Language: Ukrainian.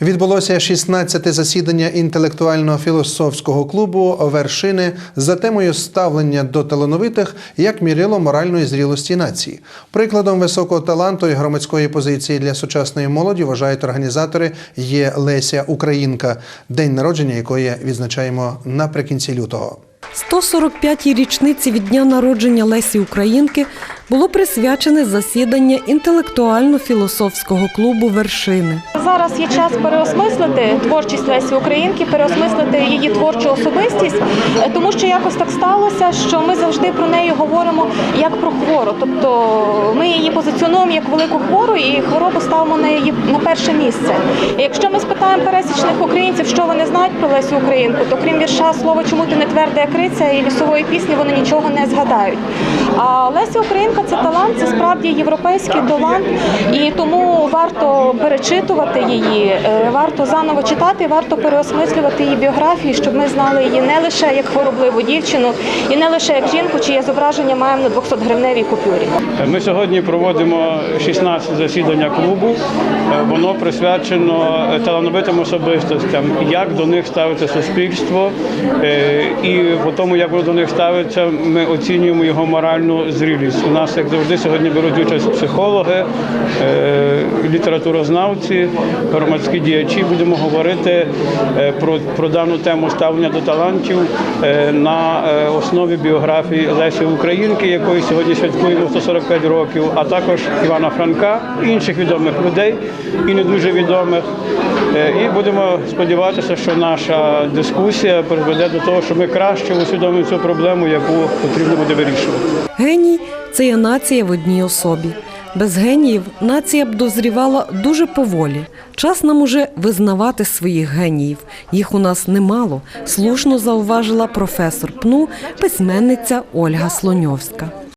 Відбулося 16-те засідання інтелектуально-філософського клубу Вершини за темою ставлення до талановитих як мірило моральної зрілості нації. Прикладом високого таланту і громадської позиції для сучасної молоді вважають організатори є Леся Українка, день народження якої відзначаємо наприкінці лютого. 145-й річниці від дня народження Лесі Українки було присвячене засідання інтелектуально-філософського клубу Вершини. Зараз є час переосмислити творчість Лесі Українки, переосмислити її творчу особистість, тому що якось так сталося, що ми завжди про неї говоримо як про хвору. Тобто ми її позиціонуємо як велику хвору і хворобу ставимо на її на перше місце. І якщо ми спитаємо пересічних українців, що вони знають про Лесю Українку, то крім вірша слово чому ти не тверда криця і лісової пісні, вони нічого не згадають. А Леся Українка це талант, це справді європейський талант, і тому варто перечитувати її, е, варто заново читати, варто переосмислювати її біографію, щоб ми знали її не лише як хворобливу дівчину, і не лише як жінку, чиє зображення маємо на 200 гривневій купюрі. Ми сьогодні проводимо 16 засідання клубу. Воно присвячено талановитим особистостям, як до них ставиться суспільство, е, і по тому, як воно до них ставиться, ми оцінюємо його моральну зрілість. У нас, як завжди, сьогодні беруть участь психологи, е, літературознавці, громадські діячі. Будемо говорити е, про, про дану тему ставлення до талантів е, на основі біографії Лесі Українки, якої сьогодні святкуємо 145 років, а також Івана Франка, інших відомих людей і не дуже відомих. І будемо сподіватися, що наша дискусія призведе до того, що ми краще усвідомимо цю проблему, яку потрібно буде вирішувати. Геній це є нація в одній особі. Без геніїв нація б дозрівала дуже поволі. Час нам уже визнавати своїх геніїв. Їх у нас немало, слушно зауважила професор ПНУ, письменниця Ольга Слоньовська.